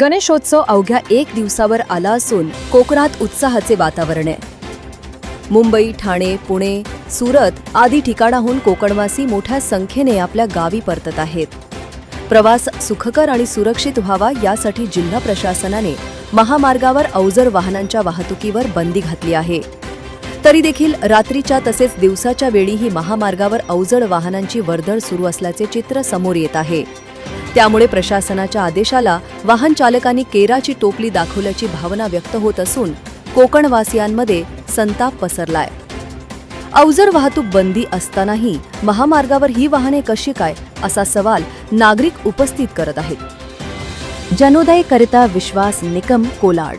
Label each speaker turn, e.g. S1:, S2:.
S1: गणेशोत्सव अवघ्या एक दिवसावर आला असून कोकणात उत्साहाचे वातावरण आहे. मुंबई ठाणे पुणे सुरत आदी ठिकाणाहून कोकणवासी मोठ्या संख्येने आपल्या गावी परतत आहेत. प्रवास सुखकर आणि सुरक्षित व्हावा यासाठी जिल्हा प्रशासनाने महामार्गावर अवजड वाहनांच्या वाहतुकीवर बंदी घातली आहे. तरी देखील रात्रीच्या तसेच दिवसाच्या वेळीही महामार्गावर अवजड वाहनांची वर्दळ सुरू असल्याचे चित्र समोर येत आहे. त्यामुळे प्रशासनाच्या आदेशाला वाहन चालकांनी केराची टोपली दाखवल्याची भावना व्यक्त होत असून कोकणवासियांमध्ये संताप पसरलाय. अवजड वाहतूक बंदी असतानाही महामार्गावर ही वाहने कशी काय असा सवाल नागरिक उपस्थित करत आहेत. जनोदय करिता विश्वास निकम कोलाड.